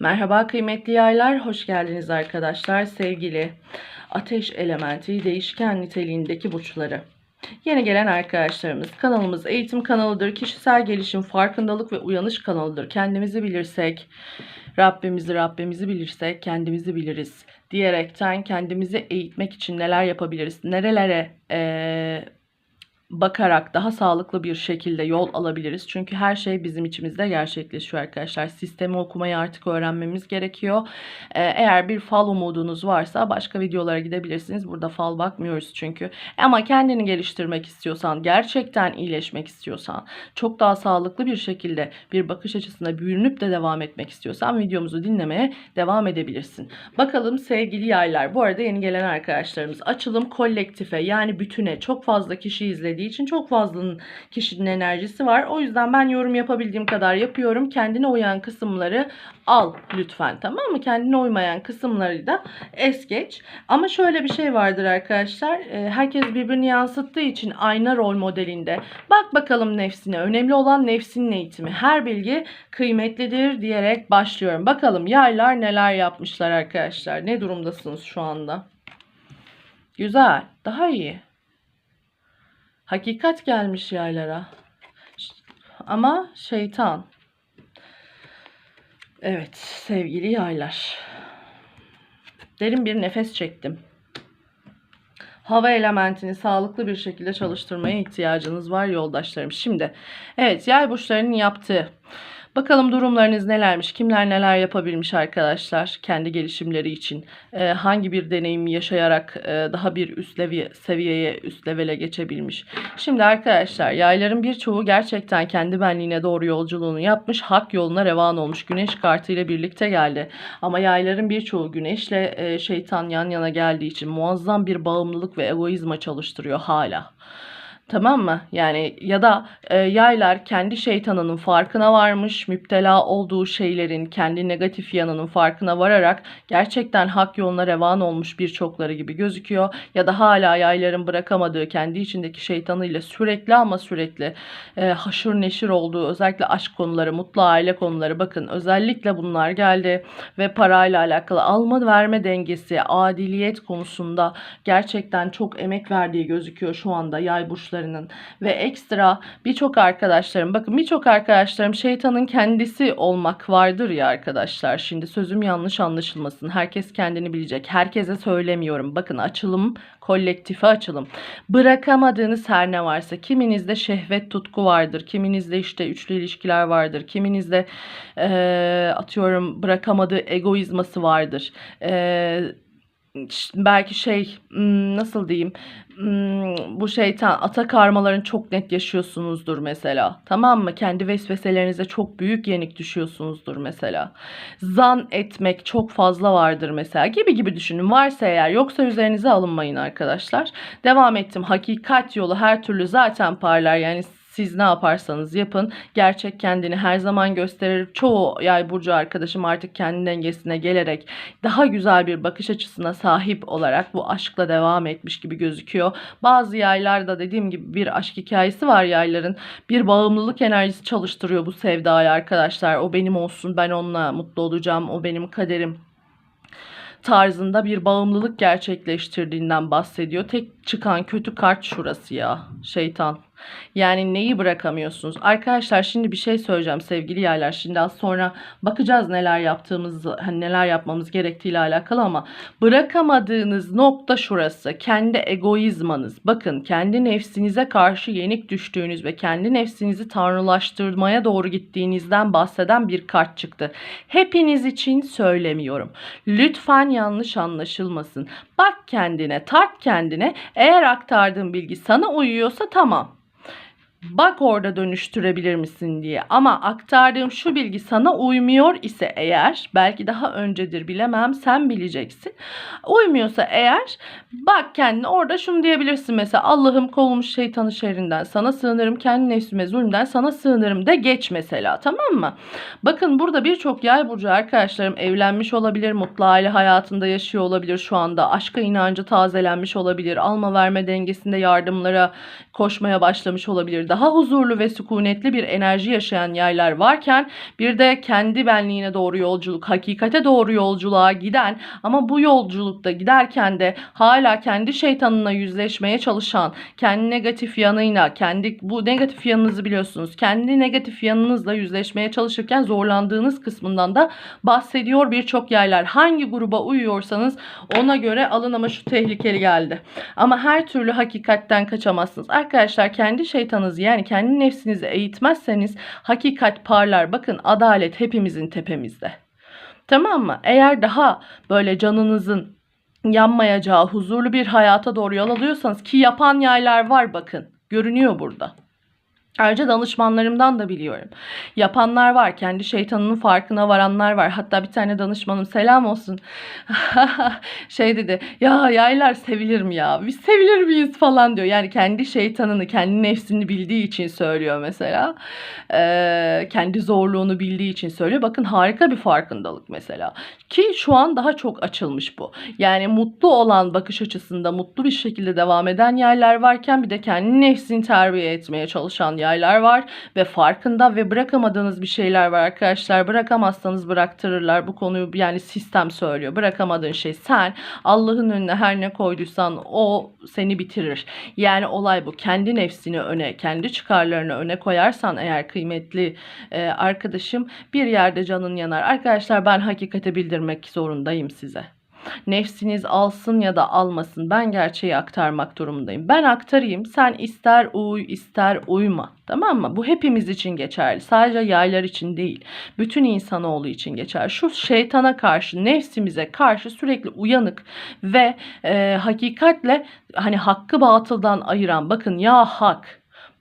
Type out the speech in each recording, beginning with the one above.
Merhaba kıymetli yaylar, hoş geldiniz arkadaşlar. Sevgili ateş elementi değişken niteliğindeki burçları. Yeni gelen arkadaşlarımız kanalımız eğitim kanalıdır. Kişisel gelişim, farkındalık ve uyanış kanalıdır. Kendimizi bilirsek, Rabbimizi Rabbimizi bilirsek kendimizi biliriz diyerekten kendimizi eğitmek için neler yapabiliriz? Nerelere eee, bakarak daha sağlıklı bir şekilde yol alabiliriz. Çünkü her şey bizim içimizde gerçekleşiyor arkadaşlar. Sistemi okumayı artık öğrenmemiz gerekiyor. Ee, eğer bir fal umudunuz varsa başka videolara gidebilirsiniz. Burada fal bakmıyoruz çünkü. Ama kendini geliştirmek istiyorsan, gerçekten iyileşmek istiyorsan, çok daha sağlıklı bir şekilde bir bakış açısına bürünüp de devam etmek istiyorsan videomuzu dinlemeye devam edebilirsin. Bakalım sevgili yaylar. Bu arada yeni gelen arkadaşlarımız açılım kolektife yani bütüne çok fazla kişi izlediği için çok fazla kişinin enerjisi var. O yüzden ben yorum yapabildiğim kadar yapıyorum. Kendine uyan kısımları al lütfen tamam mı? Kendine uymayan kısımları da es geç. Ama şöyle bir şey vardır arkadaşlar. Ee, Herkes birbirini yansıttığı için ayna rol modelinde. Bak bakalım nefsine. Önemli olan nefsinin eğitimi. Her bilgi kıymetlidir diyerek başlıyorum. Bakalım yaylar neler yapmışlar arkadaşlar. Ne durumdasınız şu anda? Güzel. Daha iyi. Hakikat gelmiş yaylara. Ama şeytan. Evet sevgili yaylar. Derin bir nefes çektim. Hava elementini sağlıklı bir şekilde çalıştırmaya ihtiyacınız var yoldaşlarım. Şimdi evet yay burçlarının yaptığı. Bakalım durumlarınız nelermiş, kimler neler yapabilmiş arkadaşlar kendi gelişimleri için. Ee, hangi bir deneyimi yaşayarak e, daha bir üst levi- seviyeye, üst levele geçebilmiş. Şimdi arkadaşlar yayların birçoğu gerçekten kendi benliğine doğru yolculuğunu yapmış, hak yoluna revan olmuş. Güneş kartı ile birlikte geldi. Ama yayların birçoğu güneşle e, şeytan yan yana geldiği için muazzam bir bağımlılık ve egoizma çalıştırıyor hala. Tamam mı? Yani ya da e, yaylar kendi şeytanının farkına varmış, müptela olduğu şeylerin kendi negatif yanının farkına vararak gerçekten hak yoluna revan olmuş birçokları gibi gözüküyor. Ya da hala yayların bırakamadığı kendi içindeki şeytanıyla sürekli ama sürekli e, haşır neşir olduğu özellikle aşk konuları, mutlu aile konuları bakın özellikle bunlar geldi ve parayla alakalı alma verme dengesi, adiliyet konusunda gerçekten çok emek verdiği gözüküyor şu anda yay burçlarının ve ekstra birçok arkadaşlarım bakın birçok arkadaşlarım şeytanın kendisi olmak vardır ya arkadaşlar. Şimdi sözüm yanlış anlaşılmasın. Herkes kendini bilecek. Herkese söylemiyorum. Bakın açılım kolektife açılım. Bırakamadığınız her ne varsa kiminizde şehvet tutku vardır kiminizde işte üçlü ilişkiler vardır kiminizde eee, atıyorum bırakamadığı egoizması vardır. Eee belki şey nasıl diyeyim? Bu şeytan ata karmalarını çok net yaşıyorsunuzdur mesela. Tamam mı? Kendi vesveselerinize çok büyük yenik düşüyorsunuzdur mesela. Zan etmek çok fazla vardır mesela. Gibi gibi düşünün. Varsa eğer yoksa üzerinize alınmayın arkadaşlar. Devam ettim. Hakikat yolu her türlü zaten parlar. Yani siz ne yaparsanız yapın gerçek kendini her zaman gösterir. Çoğu yay burcu arkadaşım artık kendi dengesine gelerek daha güzel bir bakış açısına sahip olarak bu aşkla devam etmiş gibi gözüküyor. Bazı yaylarda dediğim gibi bir aşk hikayesi var yayların. Bir bağımlılık enerjisi çalıştırıyor bu sevdayı arkadaşlar. O benim olsun ben onunla mutlu olacağım. O benim kaderim tarzında bir bağımlılık gerçekleştirdiğinden bahsediyor. Tek çıkan kötü kart şurası ya. Şeytan. Yani neyi bırakamıyorsunuz? Arkadaşlar şimdi bir şey söyleyeceğim sevgili yaylar. Şimdi az sonra bakacağız neler yaptığımız, hani neler yapmamız gerektiğiyle alakalı ama bırakamadığınız nokta şurası. Kendi egoizmanız. Bakın kendi nefsinize karşı yenik düştüğünüz ve kendi nefsinizi tanrılaştırmaya doğru gittiğinizden bahseden bir kart çıktı. Hepiniz için söylemiyorum. Lütfen yanlış anlaşılmasın. Bak kendine, tart kendine. Eğer aktardığım bilgi sana uyuyorsa tamam. Bak orada dönüştürebilir misin diye. Ama aktardığım şu bilgi sana uymuyor ise eğer, belki daha öncedir bilemem, sen bileceksin. Uymuyorsa eğer, bak kendine orada şunu diyebilirsin mesela Allah'ım kovulmuş şeytanı şerrinden sana sığınırım, kendi nefsime zulümden sana sığınırım de geç mesela tamam mı? Bakın burada birçok yay burcu arkadaşlarım evlenmiş olabilir, mutlu aile hayatında yaşıyor olabilir şu anda. Aşka inancı tazelenmiş olabilir, alma verme dengesinde yardımlara koşmaya başlamış olabilir. Huzurlu ve sükunetli bir enerji yaşayan yaylar varken bir de kendi benliğine doğru yolculuk, hakikate doğru yolculuğa giden ama bu yolculukta giderken de hala kendi şeytanına yüzleşmeye çalışan, kendi negatif yanıyla, kendi bu negatif yanınızı biliyorsunuz. Kendi negatif yanınızla yüzleşmeye çalışırken zorlandığınız kısmından da bahsediyor birçok yaylar. Hangi gruba uyuyorsanız ona göre alın ama şu tehlikeli geldi. Ama her türlü hakikatten kaçamazsınız. Arkadaşlar kendi şeytanınızı yani kendi nefsinizi eğitmezseniz hakikat parlar. Bakın adalet hepimizin tepemizde. Tamam mı? Eğer daha böyle canınızın yanmayacağı huzurlu bir hayata doğru yol alıyorsanız ki yapan yaylar var bakın. Görünüyor burada. Ayrıca danışmanlarımdan da biliyorum. Yapanlar var. Kendi şeytanının farkına varanlar var. Hatta bir tane danışmanım selam olsun. şey dedi. Ya yaylar sevilir mi ya? Biz sevilir miyiz falan diyor. Yani kendi şeytanını, kendi nefsini bildiği için söylüyor mesela. Ee, kendi zorluğunu bildiği için söylüyor. Bakın harika bir farkındalık mesela. Ki şu an daha çok açılmış bu. Yani mutlu olan bakış açısında mutlu bir şekilde devam eden yerler varken bir de kendi nefsini terbiye etmeye çalışan yaylar var ve farkında ve bırakamadığınız bir şeyler var arkadaşlar. Bırakamazsanız bıraktırırlar. Bu konuyu yani sistem söylüyor. Bırakamadığın şey sen Allah'ın önüne her ne koyduysan o seni bitirir. Yani olay bu. Kendi nefsini öne, kendi çıkarlarını öne koyarsan eğer kıymetli e, arkadaşım bir yerde canın yanar. Arkadaşlar ben hakikate bildirmek zorundayım size. Nefsiniz alsın ya da almasın. Ben gerçeği aktarmak durumundayım. Ben aktarayım. Sen ister uy ister uyma. Tamam mı? Bu hepimiz için geçerli. Sadece yaylar için değil. Bütün insanoğlu için geçerli. Şu şeytana karşı, nefsimize karşı sürekli uyanık ve e, hakikatle hani hakkı batıldan ayıran. Bakın ya hak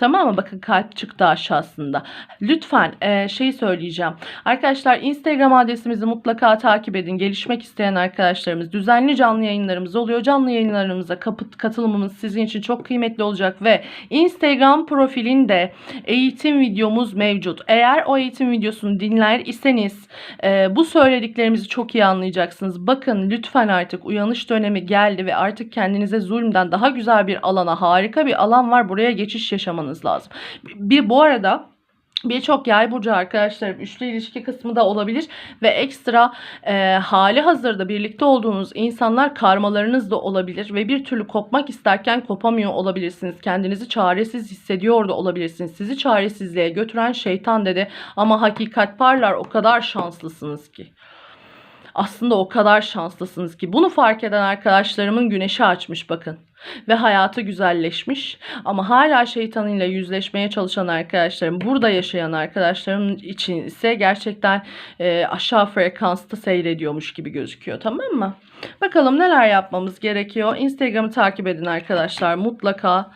Tamam mı? Bakın kalp çıktı aşağısında. Lütfen e, şey söyleyeceğim. Arkadaşlar Instagram adresimizi mutlaka takip edin. Gelişmek isteyen arkadaşlarımız düzenli canlı yayınlarımız oluyor. Canlı yayınlarımıza kapıt, katılımımız sizin için çok kıymetli olacak ve Instagram profilinde eğitim videomuz mevcut. Eğer o eğitim videosunu dinler iseniz e, bu söylediklerimizi çok iyi anlayacaksınız. Bakın lütfen artık uyanış dönemi geldi ve artık kendinize zulümden daha güzel bir alana, harika bir alan var. Buraya geçiş yaşamanız lazım. Bir bu arada Birçok yay burcu arkadaşlarım üçlü ilişki kısmı da olabilir ve ekstra e, hali hazırda birlikte olduğunuz insanlar karmalarınız da olabilir ve bir türlü kopmak isterken kopamıyor olabilirsiniz. Kendinizi çaresiz hissediyor da olabilirsiniz. Sizi çaresizliğe götüren şeytan dedi ama hakikat parlar o kadar şanslısınız ki. Aslında o kadar şanslısınız ki bunu fark eden arkadaşlarımın güneşi açmış bakın ve hayatı güzelleşmiş ama hala şeytanıyla yüzleşmeye çalışan arkadaşlarım burada yaşayan arkadaşlarım için ise gerçekten e, aşağı frekansta seyrediyormuş gibi gözüküyor tamam mı? Bakalım neler yapmamız gerekiyor. Instagram'ı takip edin arkadaşlar mutlaka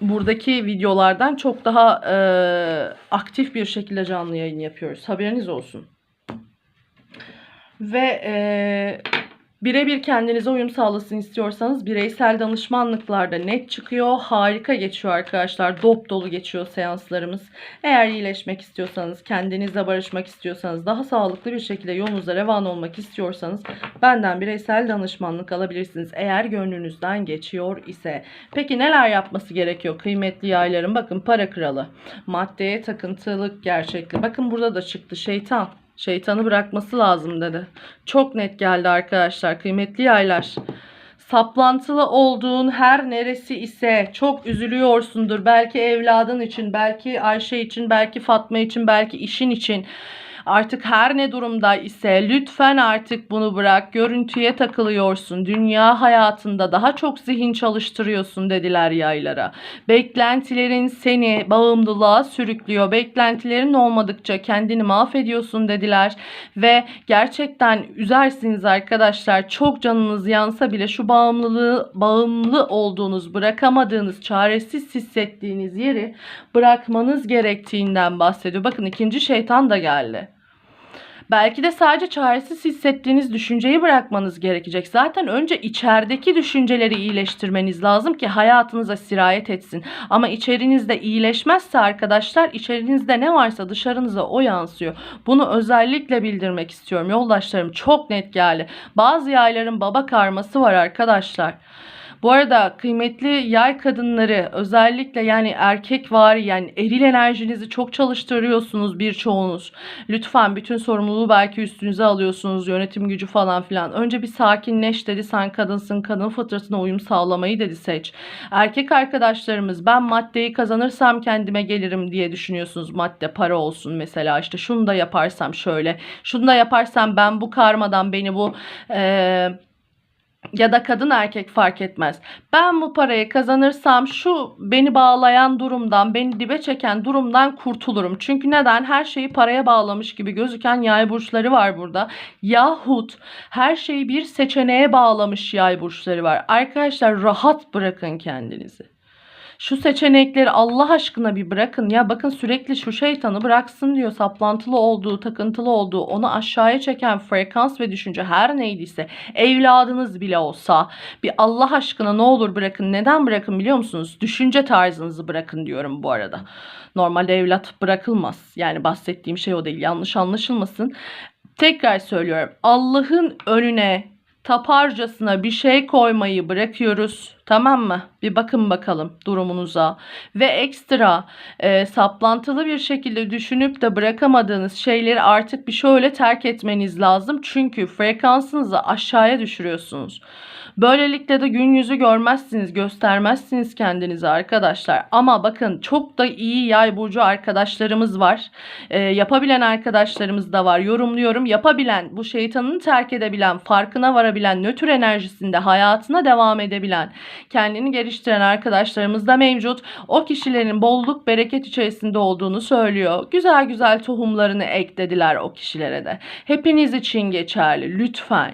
buradaki videolardan çok daha e, aktif bir şekilde canlı yayın yapıyoruz. Haberiniz olsun. Ve e, birebir kendinize uyum sağlasın istiyorsanız bireysel danışmanlıklarda net çıkıyor. Harika geçiyor arkadaşlar. Dop dolu geçiyor seanslarımız. Eğer iyileşmek istiyorsanız, kendinizle barışmak istiyorsanız, daha sağlıklı bir şekilde yolunuza revan olmak istiyorsanız benden bireysel danışmanlık alabilirsiniz. Eğer gönlünüzden geçiyor ise. Peki neler yapması gerekiyor kıymetli yaylarım? Bakın para kralı, maddeye takıntılık gerçekli. Bakın burada da çıktı şeytan. Şeytanı bırakması lazım dedi. Çok net geldi arkadaşlar. Kıymetli yaylar. Saplantılı olduğun her neresi ise çok üzülüyorsundur. Belki evladın için, belki Ayşe için, belki Fatma için, belki işin için. Artık her ne durumda ise lütfen artık bunu bırak. Görüntüye takılıyorsun. Dünya hayatında daha çok zihin çalıştırıyorsun dediler yaylara. Beklentilerin seni bağımlılığa sürüklüyor. Beklentilerin olmadıkça kendini mahvediyorsun dediler. Ve gerçekten üzersiniz arkadaşlar. Çok canınız yansa bile şu bağımlılığı bağımlı olduğunuz, bırakamadığınız, çaresiz hissettiğiniz yeri bırakmanız gerektiğinden bahsediyor. Bakın ikinci şeytan da geldi. Belki de sadece çaresiz hissettiğiniz düşünceyi bırakmanız gerekecek. Zaten önce içerideki düşünceleri iyileştirmeniz lazım ki hayatınıza sirayet etsin. Ama içerinizde iyileşmezse arkadaşlar içerinizde ne varsa dışarınıza o yansıyor. Bunu özellikle bildirmek istiyorum. Yoldaşlarım çok net geldi. Bazı yayların baba karması var arkadaşlar. Bu arada kıymetli yay kadınları özellikle yani erkek var yani eril enerjinizi çok çalıştırıyorsunuz birçoğunuz. Lütfen bütün sorumluluğu belki üstünüze alıyorsunuz yönetim gücü falan filan. Önce bir sakinleş dedi sen kadınsın kadın fıtratına uyum sağlamayı dedi seç. Erkek arkadaşlarımız ben maddeyi kazanırsam kendime gelirim diye düşünüyorsunuz. Madde para olsun mesela işte şunu da yaparsam şöyle şunu da yaparsam ben bu karmadan beni bu eee ya da kadın erkek fark etmez. Ben bu parayı kazanırsam şu beni bağlayan durumdan, beni dibe çeken durumdan kurtulurum. Çünkü neden? Her şeyi paraya bağlamış gibi gözüken yay burçları var burada. Yahut her şeyi bir seçeneğe bağlamış yay burçları var. Arkadaşlar rahat bırakın kendinizi. Şu seçenekleri Allah aşkına bir bırakın. Ya bakın sürekli şu şeytanı bıraksın diyor. Saplantılı olduğu, takıntılı olduğu, onu aşağıya çeken frekans ve düşünce her neydiyse evladınız bile olsa bir Allah aşkına ne olur bırakın. Neden bırakın biliyor musunuz? Düşünce tarzınızı bırakın diyorum bu arada. Normalde evlat bırakılmaz. Yani bahsettiğim şey o değil. Yanlış anlaşılmasın. Tekrar söylüyorum. Allah'ın önüne taparcasına bir şey koymayı bırakıyoruz. Tamam mı? Bir bakın bakalım durumunuza. Ve ekstra e, saplantılı bir şekilde düşünüp de bırakamadığınız şeyleri artık bir şöyle terk etmeniz lazım. Çünkü frekansınızı aşağıya düşürüyorsunuz. Böylelikle de gün yüzü görmezsiniz, göstermezsiniz kendinizi arkadaşlar. Ama bakın çok da iyi yay burcu arkadaşlarımız var. E, yapabilen arkadaşlarımız da var. Yorumluyorum. Yapabilen, bu şeytanını terk edebilen, farkına varabilen, nötr enerjisinde hayatına devam edebilen, kendini geliştiren arkadaşlarımız da mevcut. O kişilerin bolluk, bereket içerisinde olduğunu söylüyor. Güzel güzel tohumlarını eklediler o kişilere de. Hepiniz için geçerli. Lütfen.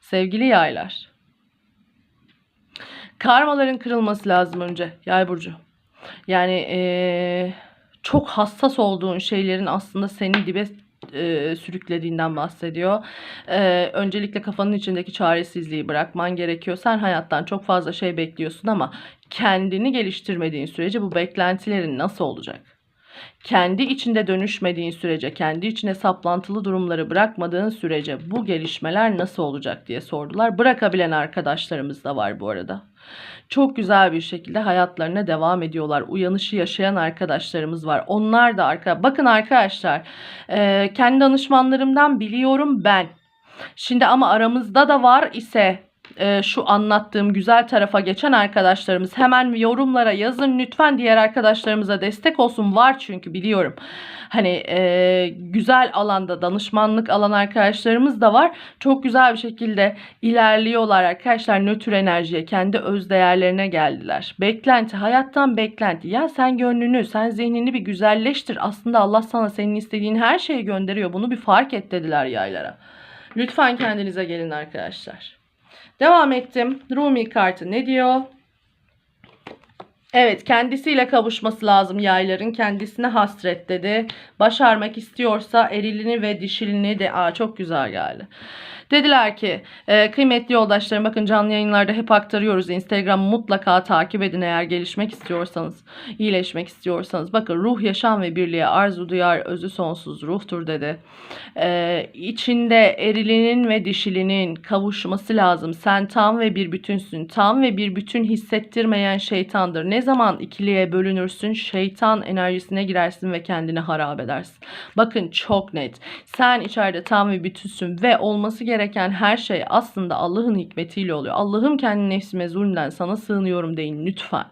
Sevgili yaylar. Karmaların kırılması lazım önce yay burcu. Yani eee, çok hassas olduğun şeylerin aslında seni dibe eee, sürüklediğinden bahsediyor. Eee, öncelikle kafanın içindeki çaresizliği bırakman gerekiyor. Sen hayattan çok fazla şey bekliyorsun ama kendini geliştirmediğin sürece bu beklentilerin nasıl olacak? Kendi içinde dönüşmediğin sürece, kendi içine saplantılı durumları bırakmadığın sürece bu gelişmeler nasıl olacak diye sordular. Bırakabilen arkadaşlarımız da var bu arada çok güzel bir şekilde hayatlarına devam ediyorlar. Uyanışı yaşayan arkadaşlarımız var. Onlar da arka bakın arkadaşlar e, kendi danışmanlarımdan biliyorum ben. Şimdi ama aramızda da var ise e, şu anlattığım güzel tarafa geçen arkadaşlarımız hemen yorumlara yazın. Lütfen diğer arkadaşlarımıza destek olsun. Var çünkü biliyorum. Hani e, güzel alanda danışmanlık alan arkadaşlarımız da var. Çok güzel bir şekilde ilerliyorlar arkadaşlar. Nötr enerjiye kendi öz değerlerine geldiler. Beklenti hayattan beklenti. Ya sen gönlünü sen zihnini bir güzelleştir. Aslında Allah sana senin istediğin her şeyi gönderiyor. Bunu bir fark et dediler yaylara. Lütfen kendinize gelin arkadaşlar Devam ettim. Rumi kartı ne diyor? Evet kendisiyle kavuşması lazım yayların. Kendisine hasret dedi. Başarmak istiyorsa erilini ve dişilini de... Aa çok güzel geldi. Dediler ki e, kıymetli yoldaşlarım bakın canlı yayınlarda hep aktarıyoruz. Instagram mutlaka takip edin eğer gelişmek istiyorsanız, iyileşmek istiyorsanız. Bakın ruh yaşam ve birliğe arzu duyar özü sonsuz ruhtur dedi. E, içinde erilinin ve dişilinin kavuşması lazım. Sen tam ve bir bütünsün. Tam ve bir bütün hissettirmeyen şeytandır. Ne zaman ikiliye bölünürsün şeytan enerjisine girersin ve kendini harap edersin. Bakın çok net. Sen içeride tam ve bütünsün ve olması gereken gereken her şey aslında Allah'ın hikmetiyle oluyor. Allah'ım kendi nefsime zulmden sana sığınıyorum deyin lütfen.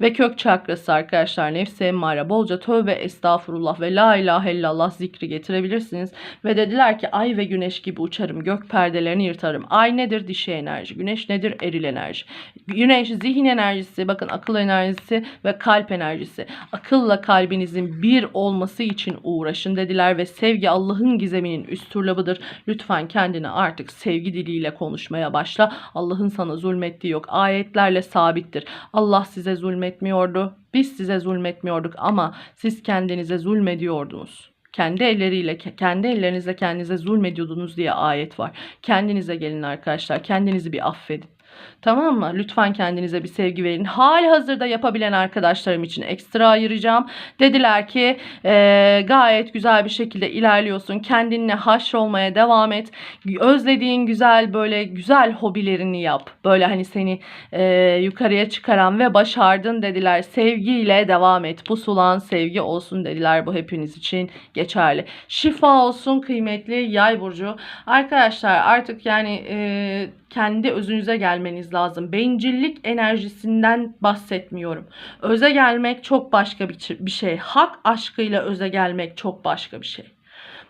Ve kök çakrası arkadaşlar nefse emmare bolca tövbe estağfurullah ve la ilahe illallah zikri getirebilirsiniz. Ve dediler ki ay ve güneş gibi uçarım gök perdelerini yırtarım. Ay nedir? Dişi enerji. Güneş nedir? Eril enerji. Güneş zihin enerjisi bakın akıl enerjisi ve kalp enerjisi. Akılla kalbinizin bir olması için uğraşın dediler ve sevgi Allah'ın gizeminin üst turlabıdır. Lütfen kendini artık sevgi diliyle konuşmaya başla. Allah'ın sana zulmettiği yok. Ayetlerle sabittir. Allah size zulmetmiyordu. Biz size zulmetmiyorduk ama siz kendinize zulmediyordunuz. Kendi elleriyle, kendi ellerinizle kendinize zulmediyordunuz diye ayet var. Kendinize gelin arkadaşlar. Kendinizi bir affedin. Tamam mı? Lütfen kendinize bir sevgi verin. Hali hazırda yapabilen arkadaşlarım için ekstra ayıracağım. Dediler ki e, gayet güzel bir şekilde ilerliyorsun. Kendinle haşrolmaya devam et. Özlediğin güzel böyle güzel hobilerini yap. Böyle hani seni e, yukarıya çıkaran ve başardın dediler. Sevgiyle devam et. Pusulan sevgi olsun dediler. Bu hepiniz için geçerli. Şifa olsun kıymetli yay burcu. Arkadaşlar artık yani e, kendi özünüze gelmeniz lazım. Bencillik enerjisinden bahsetmiyorum. Öze gelmek çok başka bir, şey. Hak aşkıyla öze gelmek çok başka bir şey.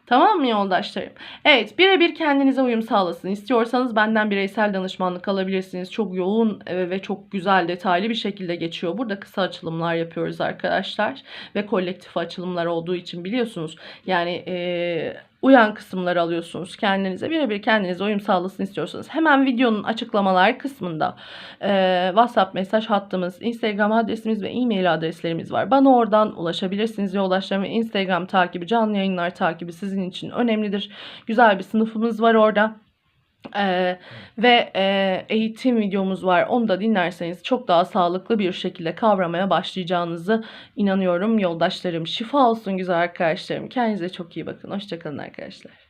Tamam mı yoldaşlarım? Evet birebir kendinize uyum sağlasın. İstiyorsanız benden bireysel danışmanlık alabilirsiniz. Çok yoğun e, ve çok güzel detaylı bir şekilde geçiyor. Burada kısa açılımlar yapıyoruz arkadaşlar. Ve kolektif açılımlar olduğu için biliyorsunuz. Yani e, uyan kısımları alıyorsunuz kendinize. Birebir kendinize uyum sağlasın istiyorsanız. Hemen videonun açıklamalar kısmında e, WhatsApp mesaj hattımız, Instagram adresimiz ve e-mail adreslerimiz var. Bana oradan ulaşabilirsiniz. Yoldaşlarım ve Instagram takibi, canlı yayınlar takibi sizin için önemlidir. Güzel bir sınıfımız var orada. Ee, ve e, eğitim videomuz var. Onu da dinlerseniz çok daha sağlıklı bir şekilde kavramaya başlayacağınızı inanıyorum yoldaşlarım. Şifa olsun güzel arkadaşlarım. Kendinize çok iyi bakın. Hoşçakalın arkadaşlar.